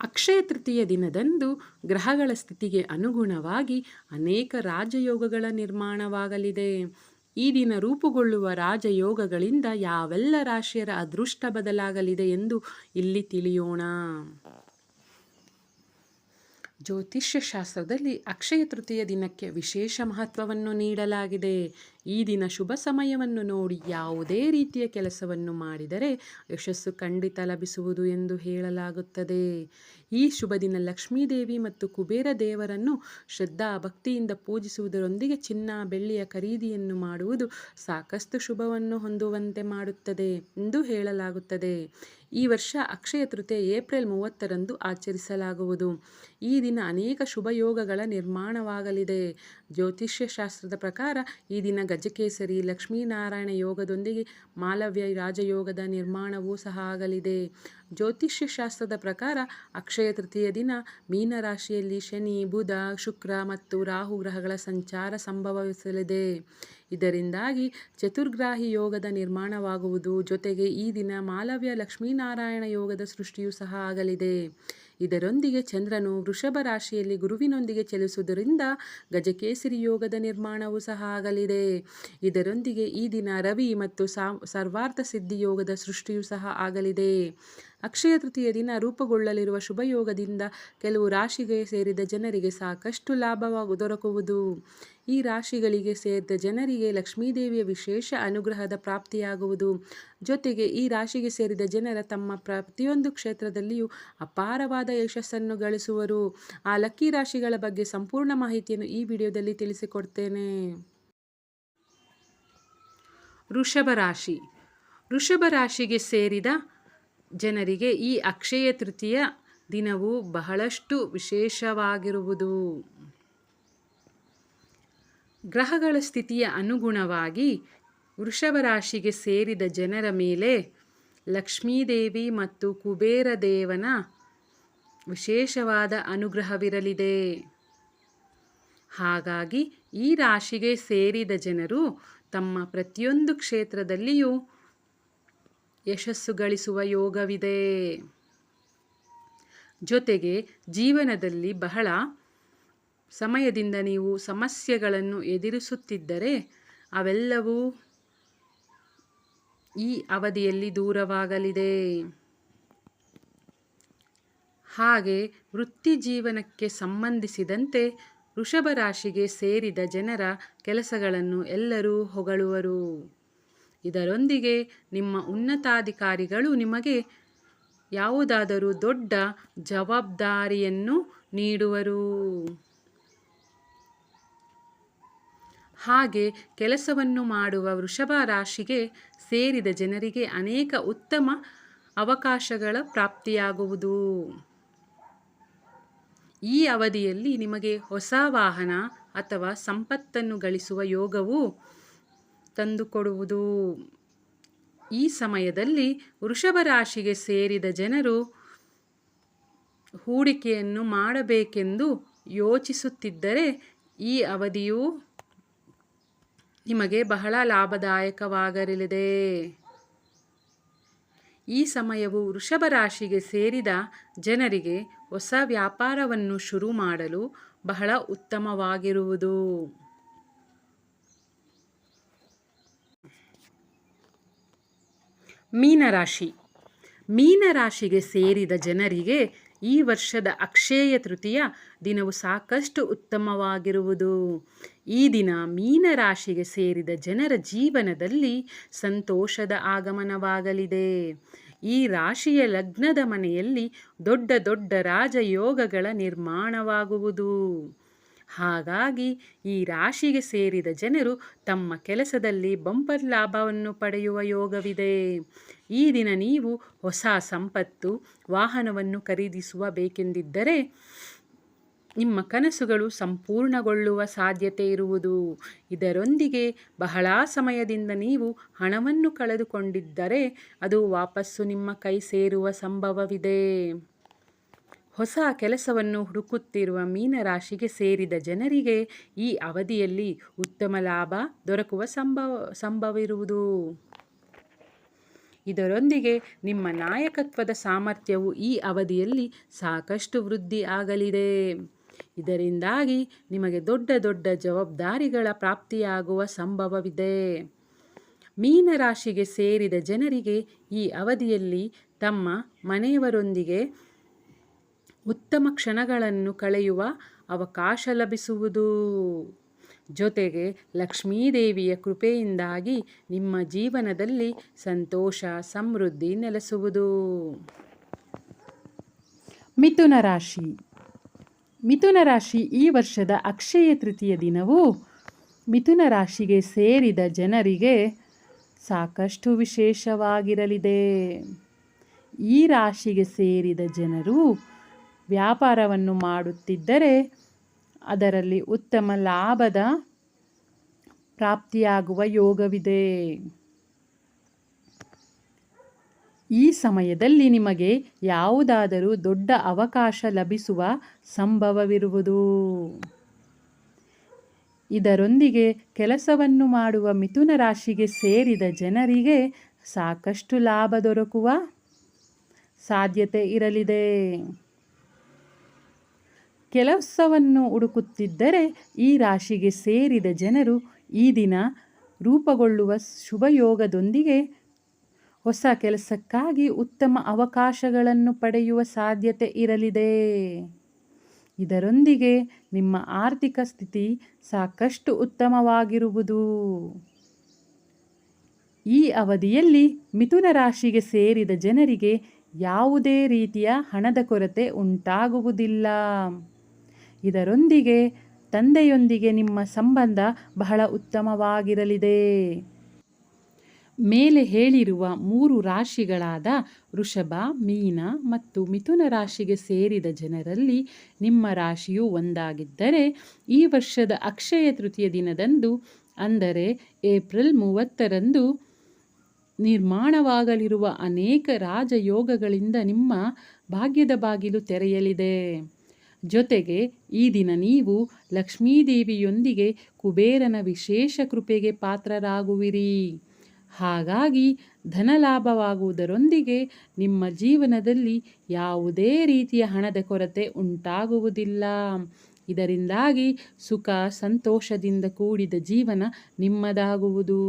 ಅಕ್ಷಯ ತೃತೀಯ ದಿನದಂದು ಗ್ರಹಗಳ ಸ್ಥಿತಿಗೆ ಅನುಗುಣವಾಗಿ ಅನೇಕ ರಾಜಯೋಗಗಳ ನಿರ್ಮಾಣವಾಗಲಿದೆ. ಈ ದಿನ ರೂಪುಗೊಳ್ಳುವ ರಾಜಯೋಗಗಳಿಂದ ಯಾವೆಲ್ಲ ರಾಶಿಯರ ಅದೃಷ್ಟ ಬದಲಾಗಲಿದೆ ಎಂದು ಇಲ್ಲಿ ತಿಳಿಯೋಣ. ಜ್ಯೋತಿಷ್ಯ ಶಾಸ್ತ್ರದಲ್ಲಿ ಅಕ್ಷಯ ತೃತೀಯ ದಿನಕ್ಕೆ ವಿಶೇಷ ಮಹತ್ವವನ್ನು ನೀಡಲಾಗಿದೆ. ಈ ದಿನ ಶುಭ ಸಮಯವನ್ನು ನೋಡಿ ಯಾವುದೇ ರೀತಿಯ ಕೆಲಸವನ್ನು ಮಾಡಿದರೆ ಯಶಸ್ಸು ಖಂಡಿತ ಲಭಿಸುವುದು ಎಂದು ಹೇಳಲಾಗುತ್ತದೆ. ಈ ಶುಭ ದಿನ ಲಕ್ಷ್ಮೀದೇವಿ ಮತ್ತು ಕುಬೇರ ದೇವರನ್ನು ಶ್ರದ್ಧಾ ಭಕ್ತಿಯಿಂದ ಪೂಜಿಸುವುದರೊಂದಿಗೆ ಚಿನ್ನ, ಬೆಳ್ಳಿಯ ಖರೀದಿಯನ್ನು ಮಾಡುವುದು ಸಾಕಷ್ಟು ಶುಭವನ್ನು ಹೊಂದುವಂತೆ ಮಾಡುತ್ತದೆ ಎಂದು ಹೇಳಲಾಗುತ್ತದೆ. ಈ ವರ್ಷ ಅಕ್ಷಯ ತೃತೀಯ ಏಪ್ರಿಲ್ ಮೂವತ್ತರಂದು ಆಚರಿಸಲಾಗುವುದು. ಈ ದಿನ ಅನೇಕ ಶುಭಯೋಗಗಳ ನಿರ್ಮಾಣವಾಗಲಿದೆ. ಜ್ಯೋತಿಷ್ಯ ಶಾಸ್ತ್ರದ ಪ್ರಕಾರ ಈ ದಿನ ಗಜಕೇಸರಿ, ಲಕ್ಷ್ಮೀನಾರಾಯಣ ಯೋಗದೊಂದಿಗೆ ಮಾಲವ್ಯ ರಾಜಯೋಗದ ನಿರ್ಮಾಣವೂ ಸಹ ಆಗಲಿದೆ. ಜ್ಯೋತಿಷ್ಯ ಶಾಸ್ತ್ರದ ಪ್ರಕಾರ ಅಕ್ಷಯ ತೃತೀಯ ದಿನ ಮೀನರಾಶಿಯಲ್ಲಿ ಶನಿ, ಬುಧ, ಶುಕ್ರ ಮತ್ತು ರಾಹು ಗ್ರಹಗಳ ಸಂಚಾರ ಸಂಭವಿಸಲಿದೆ. ಇದರಿಂದಾಗಿ ಚತುರ್ಗ್ರಾಹಿ ಯೋಗದ ನಿರ್ಮಾಣವಾಗುವುದು ಜೊತೆಗೆ ಈ ದಿನ ಮಾಲವ್ಯ ಲಕ್ಷ್ಮೀನಾರಾಯಣ ಯೋಗದ ಸೃಷ್ಟಿಯೂ ಸಹ ಆಗಲಿದೆ. ಇದರೊಂದಿಗೆ ಚಂದ್ರನು ವೃಷಭ ರಾಶಿಯಲ್ಲಿ ಗುರುವಿನೊಂದಿಗೆ ಚಲಿಸುವುದರಿಂದ ಗಜಕೇಸರಿ ಯೋಗದ ನಿರ್ಮಾಣವೂ ಸಹ ಆಗಲಿದೆ. ಇದರೊಂದಿಗೆ ಈ ದಿನ ರವಿ ಮತ್ತು ಸರ್ವಾರ್ಥ ಸಿದ್ಧಿ ಯೋಗದ ಸೃಷ್ಟಿಯೂ ಸಹ ಆಗಲಿದೆ. ಅಕ್ಷಯ ತೃತೀಯ ದಿನ ರೂಪುಗೊಳ್ಳಲಿರುವ ಶುಭಯೋಗದಿಂದ ಕೆಲವು ರಾಶಿಗೆ ಸೇರಿದ ಜನರಿಗೆ ಸಾಕಷ್ಟು ಲಾಭವಾಗು, ದೊರಕುವುದು. ಈ ರಾಶಿಗಳಿಗೆ ಸೇರಿದ ಜನರಿಗೆ ಲಕ್ಷ್ಮೀದೇವಿಯ ವಿಶೇಷ ಅನುಗ್ರಹದ ಪ್ರಾಪ್ತಿಯಾಗುವುದು. ಜೊತೆಗೆ ಈ ರಾಶಿಗೆ ಸೇರಿದ ಜನರ ತಮ್ಮ ಪ್ರತಿಯೊಂದು ಕ್ಷೇತ್ರದಲ್ಲಿಯೂ ಅಪಾರವಾದ ಯಶಸ್ಸನ್ನು ಗಳಿಸುವರು. ಆ ಲಕ್ಕಿ ರಾಶಿಗಳ ಬಗ್ಗೆ ಸಂಪೂರ್ಣ ಮಾಹಿತಿಯನ್ನು ಈ ವಿಡಿಯೋದಲ್ಲಿ ತಿಳಿಸಿಕೊಡ್ತೇನೆ. ವೃಷಭ ರಾಶಿ. ವೃಷಭ ರಾಶಿಗೆ ಸೇರಿದ ಜನರಿಗೆ ಈ ಅಕ್ಷಯ ತೃತೀಯ ದಿನವು ಬಹಳಷ್ಟು ವಿಶೇಷವಾಗಿರುವುದು. ಗ್ರಹಗಳ ಸ್ಥಿತಿಯ ಅನುಗುಣವಾಗಿ ವೃಷಭ ರಾಶಿಗೆ ಸೇರಿದ ಜನರ ಮೇಲೆ ಲಕ್ಷ್ಮೀದೇವಿ ಮತ್ತು ಕುಬೇರ ದೇವನ ವಿಶೇಷವಾದ ಅನುಗ್ರಹವಿರಲಿದೆ. ಹಾಗಾಗಿ ಈ ರಾಶಿಗೆ ಸೇರಿದ ಜನರು ತಮ್ಮ ಪ್ರತಿಯೊಂದು ಕ್ಷೇತ್ರದಲ್ಲಿಯೂ ಯಶಸ್ಸು ಗಳಿಸುವ ಯೋಗವಿದೆ. ಜೊತೆಗೆ ಜೀವನದಲ್ಲಿ ಬಹಳ ಸಮಯದಿಂದ ನೀವು ಸಮಸ್ಯೆಗಳನ್ನು ಎದುರಿಸುತ್ತಿದ್ದರೆ ಅವೆಲ್ಲವೂ ಈ ಅವಧಿಯಲ್ಲಿ ದೂರವಾಗಲಿದೆ. ಹಾಗೆ ವೃತ್ತಿ ಜೀವನಕ್ಕೆ ಸಂಬಂಧಿಸಿದಂತೆ ವೃಷಭ ರಾಶಿಗೆ ಸೇರಿದ ಜನರ ಕೆಲಸಗಳನ್ನು ಎಲ್ಲರೂ ಹೊಗಳುವರು. ಇದರೊಂದಿಗೆ ನಿಮ್ಮ ಉನ್ನತಾಧಿಕಾರಿಗಳು ನಿಮಗೆ ಯಾವುದಾದರೂ ದೊಡ್ಡ ಜವಾಬ್ದಾರಿಯನ್ನು ನೀಡುವರು. ಹಾಗೆ ಕೆಲಸವನ್ನು ಮಾಡುವ ವೃಷಭ ರಾಶಿಗೆ ಸೇರಿದ ಜನರಿಗೆ ಅನೇಕ ಉತ್ತಮ ಅವಕಾಶಗಳ ಪ್ರಾಪ್ತಿಯಾಗುವುದು. ಈ ಅವಧಿಯಲ್ಲಿ ನಿಮಗೆ ಹೊಸ ವಾಹನ ಅಥವಾ ಸಂಪತ್ತನ್ನು ಗಳಿಸುವ ಯೋಗವು ತಂದುಕೊಡುವುದು. ಈ ಸಮಯದಲ್ಲಿ ವೃಷಭ ರಾಶಿಗೆ ಸೇರಿದ ಜನರು ಹೂಡಿಕೆಯನ್ನು ಮಾಡಬೇಕೆಂದು ಯೋಚಿಸುತ್ತಿದ್ದರೆ ಈ ಅವಧಿಯು ನಿಮಗೆ ಬಹಳ ಲಾಭದಾಯಕವಾಗಲಿದೆ. ಈ ಸಮಯವು ವೃಷಭ ರಾಶಿಗೆ ಸೇರಿದ ಜನರಿಗೆ ಹೊಸ ವ್ಯಾಪಾರವನ್ನು ಶುರು ಮಾಡಲು ಬಹಳ ಉತ್ತಮವಾಗಿರುವುದು. ಮೀನರಾಶಿ. ಮೀನರಾಶಿಗೆ ಸೇರಿದ ಜನರಿಗೆ ಈ ವರ್ಷದ ಅಕ್ಷಯ ತೃತೀಯ ದಿನವು ಸಾಕಷ್ಟು ಉತ್ತಮವಾಗಿರುವುದು. ಈ ದಿನ ಮೀನರಾಶಿಗೆ ಸೇರಿದ ಜನರ ಜೀವನದಲ್ಲಿ ಸಂತೋಷದ ಆಗಮನವಾಗಲಿದೆ. ಈ ರಾಶಿಯ ಲಗ್ನದ ಮನೆಯಲ್ಲಿ ದೊಡ್ಡ ದೊಡ್ಡ ರಾಜಯೋಗಗಳ ನಿರ್ಮಾಣವಾಗುವುದು. ಹಾಗಾಗಿ ಈ ರಾಶಿಗೆ ಸೇರಿದ ಜನರು ತಮ್ಮ ಕೆಲಸದಲ್ಲಿ ಬಂಪರ್ ಲಾಭವನ್ನು ಪಡೆಯುವ ಯೋಗವಿದೆ. ಈ ದಿನ ನೀವು ಹೊಸ ಸಂಪತ್ತು, ವಾಹನವನ್ನು ಖರೀದಿಸುವ ಬೇಕೆಂದಿದ್ದರೆ ನಿಮ್ಮ ಕನಸುಗಳು ಸಂಪೂರ್ಣಗೊಳ್ಳುವ ಸಾಧ್ಯತೆ ಇರುವುದು. ಇದರೊಂದಿಗೆ ಬಹಳ ಸಮಯದಿಂದ ನೀವು ಹಣವನ್ನು ಕಳೆದುಕೊಂಡಿದ್ದರೆ ಅದು ವಾಪಸ್ಸು ನಿಮ್ಮ ಕೈ ಸೇರುವ ಸಂಭವವಿದೆ. ಹೊಸ ಕೆಲಸವನ್ನು ಹುಡುಕುತ್ತಿರುವ ಮೀನರಾಶಿಗೆ ಸೇರಿದ ಜನರಿಗೆ ಈ ಅವಧಿಯಲ್ಲಿ ಉತ್ತಮ ಲಾಭ ದೊರಕುವ ಸಂಭವ ಸಂಭವವಿರುವುದು ಇದರೊಂದಿಗೆ ನಿಮ್ಮ ನಾಯಕತ್ವದ ಸಾಮರ್ಥ್ಯವು ಈ ಅವಧಿಯಲ್ಲಿ ಸಾಕಷ್ಟು ವೃದ್ಧಿ ಆಗಲಿದೆ. ಇದರಿಂದಾಗಿ ನಿಮಗೆ ದೊಡ್ಡ ದೊಡ್ಡ ಜವಾಬ್ದಾರಿಗಳ ಪ್ರಾಪ್ತಿಯಾಗುವ ಸಂಭವವಿದೆ. ಮೀನರಾಶಿಗೆ ಸೇರಿದ ಜನರಿಗೆ ಈ ಅವಧಿಯಲ್ಲಿ ತಮ್ಮ ಮನೆಯವರೊಂದಿಗೆ ಉತ್ತಮ ಕ್ಷಣಗಳನ್ನು ಕಳೆಯುವ ಅವಕಾಶ ಲಭಿಸುವುದು. ಜೊತೆಗೆ ಲಕ್ಷ್ಮೀದೇವಿಯ ಕೃಪೆಯಿಂದಾಗಿ ನಿಮ್ಮ ಜೀವನದಲ್ಲಿ ಸಂತೋಷ, ಸಮೃದ್ಧಿ ನೆಲೆಸುವುದು. ಮಿಥುನ ರಾಶಿ. ಮಿಥುನ ರಾಶಿ ಈ ವರ್ಷದ ಅಕ್ಷಯ ತೃತೀಯ ದಿನವು ಮಿಥುನ ರಾಶಿಗೆ ಸೇರಿದ ಜನರಿಗೆ ಸಾಕಷ್ಟು ವಿಶೇಷವಾಗಿರಲಿದೆ. ಈ ರಾಶಿಗೆ ಸೇರಿದ ಜನರು ವ್ಯಾಪಾರವನ್ನು ಮಾಡುತ್ತಿದ್ದರೆ ಅದರಲ್ಲಿ ಉತ್ತಮ ಲಾಭದ ಪ್ರಾಪ್ತಿಯಾಗುವ ಯೋಗವಿದೆ. ಈ ಸಮಯದಲ್ಲಿ ನಿಮಗೆ ಯಾವುದಾದರೂ ದೊಡ್ಡ ಅವಕಾಶ ಲಭಿಸುವ ಸಂಭವವಿರುವುದು. ಇದರೊಂದಿಗೆ ಕೆಲಸವನ್ನು ಮಾಡುವ ಮಿಥುನ ರಾಶಿಗೆ ಸೇರಿದ ಜನರಿಗೆ ಸಾಕಷ್ಟು ಲಾಭ ದೊರಕುವ ಸಾಧ್ಯತೆ ಇರಲಿದೆ. ಕೆಲಸವನ್ನು ಹುಡುಕುತ್ತಿದ್ದರೆ ಈ ರಾಶಿಗೆ ಸೇರಿದ ಜನರು ಈ ದಿನ ರೂಪುಗೊಳ್ಳುವ ಶುಭಯೋಗದೊಂದಿಗೆ ಹೊಸ ಕೆಲಸಕ್ಕಾಗಿ ಉತ್ತಮ ಅವಕಾಶಗಳನ್ನು ಪಡೆಯುವ ಸಾಧ್ಯತೆ ಇರಲಿದೆ. ಇದರೊಂದಿಗೆ ನಿಮ್ಮ ಆರ್ಥಿಕ ಸ್ಥಿತಿ ಸಾಕಷ್ಟು ಉತ್ತಮವಾಗಿರುವುದು. ಈ ಅವಧಿಯಲ್ಲಿ ಮಿಥುನ ರಾಶಿಗೆ ಸೇರಿದ ಜನರಿಗೆ ಯಾವುದೇ ರೀತಿಯ ಹಣದ ಕೊರತೆ ಉಂಟಾಗುವುದಿಲ್ಲ. ಇದರೊಂದಿಗೆ ತಂದೆಯೊಂದಿಗೆ ನಿಮ್ಮ ಸಂಬಂಧ ಬಹಳ ಉತ್ತಮವಾಗಿರಲಿದೆ. ಮೇಲೆ ಹೇಳಿರುವ ಮೂರು ರಾಶಿಗಳಾದ ವೃಷಭ, ಮೀನ ಮತ್ತು ಮಿಥುನ ರಾಶಿಗೆ ಸೇರಿದ ಜನರಲ್ಲಿ ನಿಮ್ಮ ರಾಶಿಯು ಒಂದಾಗಿದ್ದರೆ ಈ ವರ್ಷದ ಅಕ್ಷಯ ತೃತೀಯ ದಿನದಂದು, ಅಂದರೆ ಏಪ್ರಿಲ್ ಮೂವತ್ತರಂದು, ನಿರ್ಮಾಣವಾಗಲಿರುವ ಅನೇಕ ರಾಜಯೋಗಗಳಿಂದ ನಿಮ್ಮ ಭಾಗ್ಯದ ಬಾಗಿಲು ತೆರೆಯಲಿದೆ. ಜೊತೆಗೆ ಈ ದಿನ ನೀವು ಲಕ್ಷ್ಮೀದೇವಿಯೊಂದಿಗೆ ಕುಬೇರನ ವಿಶೇಷ ಕೃಪೆಗೆ ಪಾತ್ರರಾಗುವಿರಿ. ಹಾಗಾಗಿ ಧನಲಾಭವಾಗುವುದರೊಂದಿಗೆ ನಿಮ್ಮ ಜೀವನದಲ್ಲಿ ಯಾವುದೇ ರೀತಿಯ ಹಣದ ಕೊರತೆ ಉಂಟಾಗುವುದಿಲ್ಲ. ಇದರಿಂದಾಗಿ ಸುಖ, ಸಂತೋಷದಿಂದ ಕೂಡಿದ ಜೀವನ ನಿಮ್ಮದಾಗುವುದು.